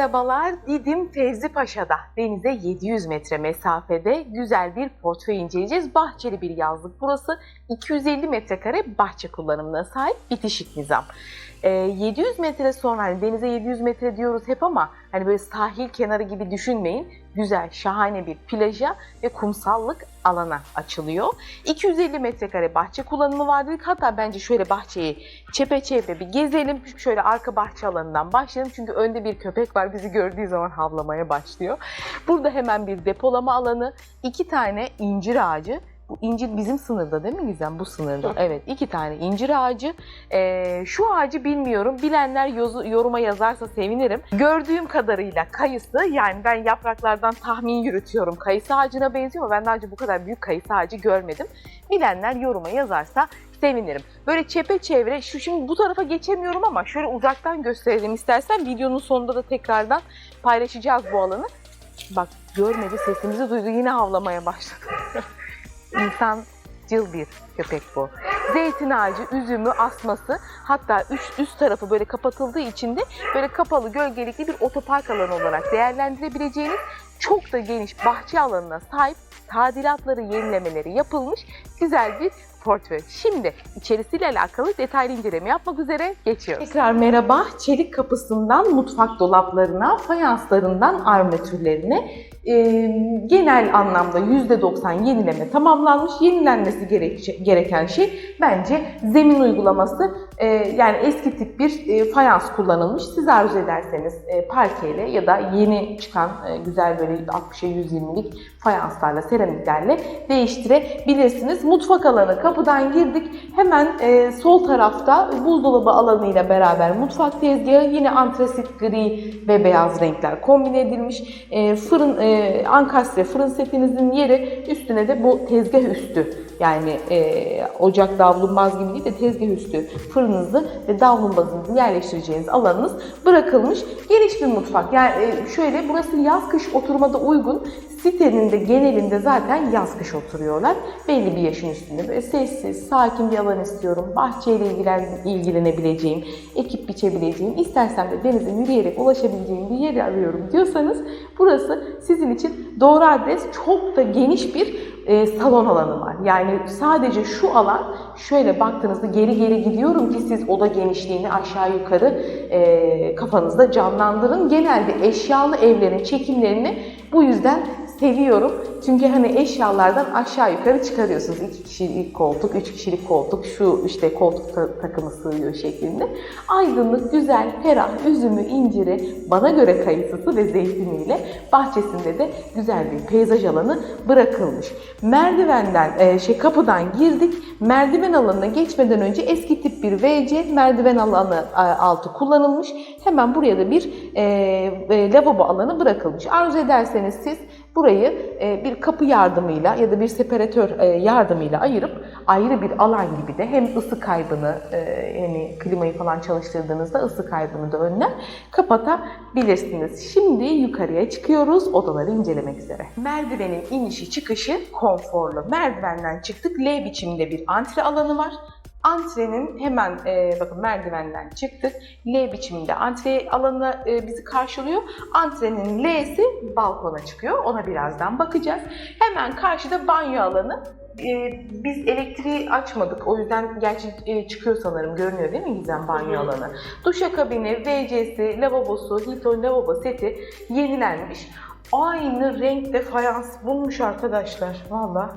merhabalar. Didim Fevzi Paşa'da denize 700 metre mesafede güzel bir portföy inceleyeceğiz. Bahçeli bir yazlık burası. 250 metrekare bahçe kullanımına sahip bitişik nizam. Ee, 700 metre sonra hani denize 700 metre diyoruz hep ama hani böyle sahil kenarı gibi düşünmeyin. Güzel, şahane bir plaja ve kumsallık alana açılıyor. 250 metrekare bahçe kullanımı var dedik. Hatta bence şöyle bahçeyi çepeçevre bir gezelim. Şöyle arka bahçe alanından başlayalım. Çünkü önde bir köpek var. Bizi gördüğü zaman havlamaya başlıyor. Burada hemen bir depolama alanı, iki tane incir ağacı. Bu incir bizim sınırda değil mi Gizem? Bu sınırda. Evet iki tane incir ağacı. Ee, şu ağacı bilmiyorum. Bilenler yozu- yoruma yazarsa sevinirim. Gördüğüm kadarıyla kayısı yani ben yapraklardan tahmin yürütüyorum. Kayısı ağacına benziyor ama ben daha önce bu kadar büyük kayısı ağacı görmedim. Bilenler yoruma yazarsa sevinirim. Böyle çepeçevre şu şimdi bu tarafa geçemiyorum ama şöyle uzaktan gösterelim istersen. Videonun sonunda da tekrardan paylaşacağız bu alanı. Bak görmedi sesimizi duydu yine havlamaya başladı. İnsancıl bir köpek bu. Zeytin ağacı, üzümü, asması hatta üst, üst tarafı böyle kapatıldığı için de böyle kapalı gölgelikli bir otopark alanı olarak değerlendirebileceğiniz çok da geniş bahçe alanına sahip tadilatları, yenilemeleri yapılmış güzel bir portföy. Şimdi içerisiyle alakalı detaylı inceleme yapmak üzere geçiyoruz. Tekrar merhaba. Çelik kapısından mutfak dolaplarına, fayanslarından armatürlerine genel anlamda %90 yenileme tamamlanmış. Yenilenmesi gerek- gereken şey bence zemin uygulaması. E, yani eski tip bir e, fayans kullanılmış. Siz arzu ederseniz e, parkeyle ya da yeni çıkan e, güzel böyle 60'a 120'lik fayanslarla, seramiklerle değiştirebilirsiniz. Mutfak alanı kapıdan girdik. Hemen e, sol tarafta buzdolabı alanıyla beraber mutfak tezgahı yine antresit gri ve beyaz renkler kombin edilmiş. E, fırın e, ankastre fırın setinizin yeri üstüne de bu tezgah üstü yani e, ocak davlumbaz gibi değil de tezgah üstü fırınınızı ve davlumbazınızı yerleştireceğiniz alanınız bırakılmış. Geniş bir mutfak. Yani e, şöyle burası yaz kış oturmada uygun. Sitenin de genelinde zaten yaz kış oturuyorlar. Belli bir yaşın üstünde böyle sessiz, sakin bir alan istiyorum. Bahçeyle ilgilen, ilgilenebileceğim, ekip biçebileceğim, istersen de denize yürüyerek ulaşabileceğim bir yeri arıyorum diyorsanız burası sizin için doğru adres. Çok da geniş bir e, salon alanı var. Yani sadece şu alan şöyle baktığınızda geri geri gidiyorum ki siz oda genişliğini aşağı yukarı e, kafanızda canlandırın. Genelde eşyalı evlerin çekimlerini bu yüzden seviyorum. Çünkü hani eşyalardan aşağı yukarı çıkarıyorsunuz. İki kişilik koltuk, üç kişilik koltuk, şu işte koltuk ta- takımı sığıyor şeklinde. Aydınlık, güzel, ferah, üzümü, inciri, bana göre kayısısı ve zeytiniyle bahçesinde de güzel bir peyzaj alanı bırakılmış. Merdivenden, e, şey kapıdan girdik. Merdiven alanına geçmeden önce eski tip bir WC merdiven alanı e, altı kullanılmış. Hemen buraya da bir e, e, lavabo alanı bırakılmış. Arzu ederseniz siz burayı e, bir kapı yardımıyla ya da bir separatör e, yardımıyla ayırıp ayrı bir alan gibi de hem ısı kaybını e, yani klimayı falan çalıştırdığınızda ısı kaybını da önler kapatabilirsiniz. Şimdi yukarıya çıkıyoruz odaları incelemek üzere. Merdivenin inişi çıkışı konforlu. Merdivenden çıktık L biçiminde bir antre alanı var. Antrenin hemen e, bakın merdivenden çıktık. L biçiminde antre alanı e, bizi karşılıyor. Antrenin L'si balkona çıkıyor. Ona birazdan bakacağız. Hemen karşıda banyo alanı. E, biz elektriği açmadık. O yüzden gerçi e, çıkıyor sanırım. Görünüyor değil mi Gizem banyo alanı? Duşakabini, WC'si, lavabosu, Hilton lavabo seti yenilenmiş. Aynı renkte fayans bulmuş arkadaşlar. Valla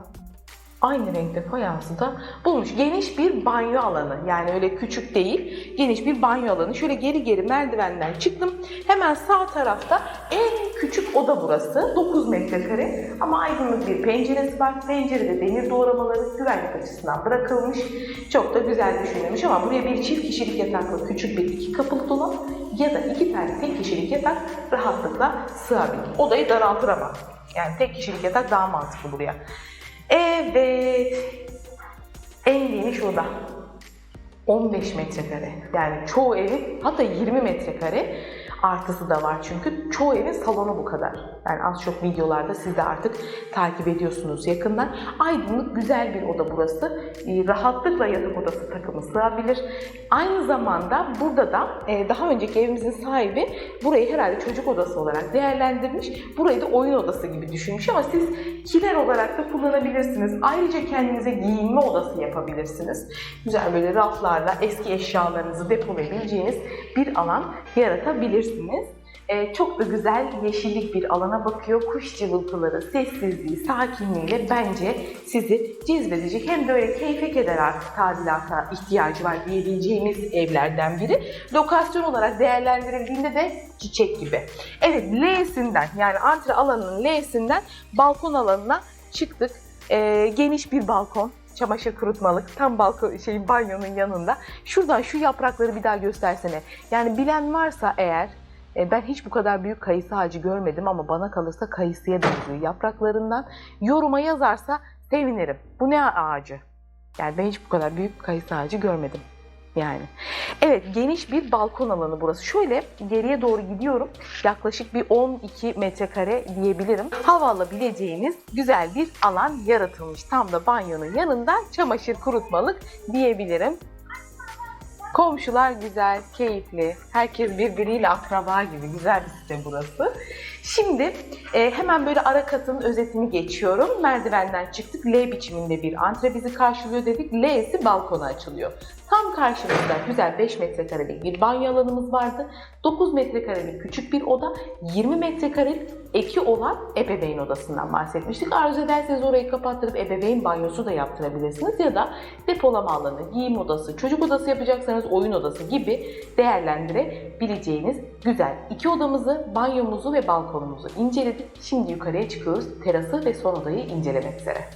aynı renkte fayansı da bulmuş. Geniş bir banyo alanı. Yani öyle küçük değil. Geniş bir banyo alanı. Şöyle geri geri merdivenden çıktım. Hemen sağ tarafta en küçük oda burası. 9 metrekare. Ama aydınlık bir penceresi var. Pencerede demir doğramaları güvenlik açısından bırakılmış. Çok da güzel düşünülmüş ama buraya bir çift kişilik yataklı küçük bir iki kapılı dolap ya da iki tane tek kişilik yatak rahatlıkla sığabilir. Odayı daraltır ama. Yani tek kişilik yatak daha mantıklı buraya. Evet. En geniş oda. 15 metrekare. Yani çoğu evin hatta 20 metrekare. Artısı da var çünkü. Çoğu evin salonu bu kadar. Yani az çok videolarda siz de artık takip ediyorsunuz yakından. Aydınlık güzel bir oda burası. Ee, Rahatlıkla yatak odası takımı sığabilir. Aynı zamanda burada da e, daha önceki evimizin sahibi burayı herhalde çocuk odası olarak değerlendirmiş. Burayı da oyun odası gibi düşünmüş ama siz kiler olarak da kullanabilirsiniz. Ayrıca kendinize giyinme odası yapabilirsiniz. Güzel böyle raflarla eski eşyalarınızı depolayabileceğiniz bir alan yaratabilirsiniz. Ee, çok da güzel yeşillik bir alana bakıyor. Kuş cıvıltıları, sessizliği, sakinliğiyle bence sizi cezbedecek. Hem de öyle keyfe keder artık tadilata ihtiyacı var diyebileceğimiz evlerden biri. Lokasyon olarak değerlendirildiğinde de çiçek gibi. Evet L'sinden yani antre alanının L'sinden balkon alanına çıktık. Ee, geniş bir balkon çamaşır kurutmalık tam balkon şeyin banyonun yanında. Şuradan şu yaprakları bir daha göstersene. Yani bilen varsa eğer e, ben hiç bu kadar büyük kayısı ağacı görmedim ama bana kalırsa kayısıya benziyor yapraklarından. Yoruma yazarsa sevinirim. Bu ne ağacı? Yani ben hiç bu kadar büyük kayısı ağacı görmedim. Yani. Evet geniş bir balkon alanı burası. Şöyle geriye doğru gidiyorum. Yaklaşık bir 12 metrekare diyebilirim. Hava alabileceğiniz güzel bir alan yaratılmış. Tam da banyonun yanında çamaşır kurutmalık diyebilirim. Komşular güzel, keyifli. Herkes birbiriyle akraba gibi güzel bir site burası. Şimdi e, hemen böyle ara katın özetini geçiyorum. Merdivenden çıktık. L biçiminde bir antre bizi karşılıyor dedik. L'si balkona açılıyor. Tam karşımızda güzel 5 metrekarelik bir banyo alanımız vardı. 9 metrekarelik küçük bir oda, 20 metrekarelik eki olan ebeveyn odasından bahsetmiştik. Arzu ederseniz orayı kapattırıp ebeveyn banyosu da yaptırabilirsiniz ya da depolama alanı, giyim odası, çocuk odası yapacaksanız oyun odası gibi değerlendirebileceğiniz güzel iki odamızı, banyomuzu ve balkonumuzu inceledik. Şimdi yukarıya çıkıyoruz terası ve son odayı incelemek üzere.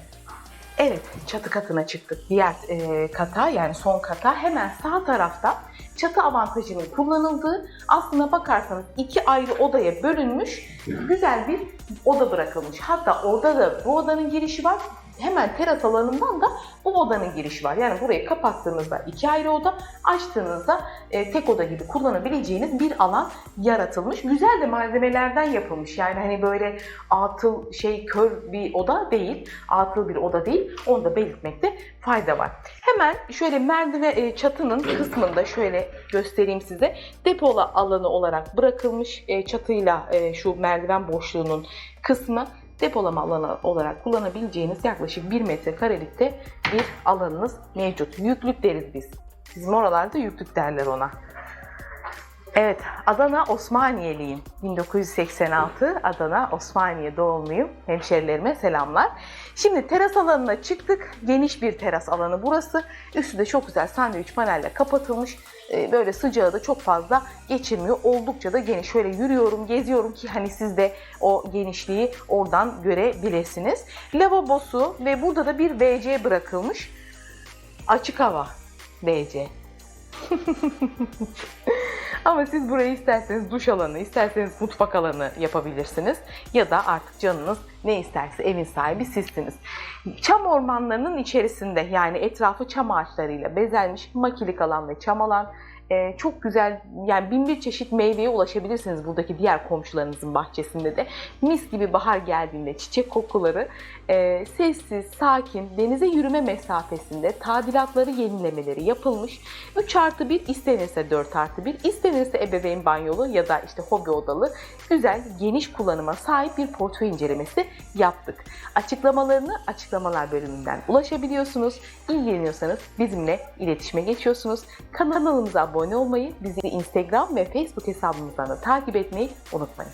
Evet, çatı katına çıktık. Diğer e, kata yani son kata hemen sağ tarafta çatı avantajının kullanıldığı aslına bakarsanız iki ayrı odaya bölünmüş güzel bir oda bırakılmış. Hatta orada da bu odanın girişi var. Hemen teras alanından da bu odanın girişi var. Yani burayı kapattığınızda iki ayrı oda, açtığınızda e, tek oda gibi kullanabileceğiniz bir alan yaratılmış. Güzel de malzemelerden yapılmış. Yani hani böyle atıl şey kör bir oda değil, atıl bir oda değil. Onu da belirtmekte fayda var. Hemen şöyle merdiven e, çatının kısmında şöyle göstereyim size. Depola alanı olarak bırakılmış e, çatıyla e, şu merdiven boşluğunun kısmı depolama alanı olarak kullanabileceğiniz yaklaşık 1 metrekarelikte bir alanınız mevcut. Yüklük deriz biz. Bizim oralarda yüklük derler ona. Evet, Adana Osmaniyeliyim. 1986 Adana Osmaniye doğumluyum. Hemşerilerime selamlar. Şimdi teras alanına çıktık. Geniş bir teras alanı burası. Üstü de çok güzel sandviç panelle kapatılmış. Ee, Böyle sıcağı da çok fazla geçirmiyor. Oldukça da geniş. Şöyle yürüyorum, geziyorum ki hani siz de o genişliği oradan görebilirsiniz. Lavabosu ve burada da bir WC bırakılmış. Açık hava WC. Ama siz burayı isterseniz duş alanı, isterseniz mutfak alanı yapabilirsiniz. Ya da artık canınız ne isterse evin sahibi sizsiniz. Çam ormanlarının içerisinde yani etrafı çam ağaçlarıyla bezenmiş makilik alan ve çam alan. Ee, çok güzel yani bin bir çeşit meyveye ulaşabilirsiniz buradaki diğer komşularınızın bahçesinde de. Mis gibi bahar geldiğinde çiçek kokuları e, sessiz, sakin, denize yürüme mesafesinde tadilatları, yenilemeleri yapılmış. 3 artı 1 istenirse 4 artı 1, istenirse ebeveyn banyolu ya da işte hobi odalı güzel, geniş kullanıma sahip bir portföy incelemesi yaptık. Açıklamalarını açıklamalar bölümünden ulaşabiliyorsunuz. İlgileniyorsanız bizimle iletişime geçiyorsunuz. Kanalımıza abone olmayı, bizi Instagram ve Facebook hesabımızdan da takip etmeyi unutmayın.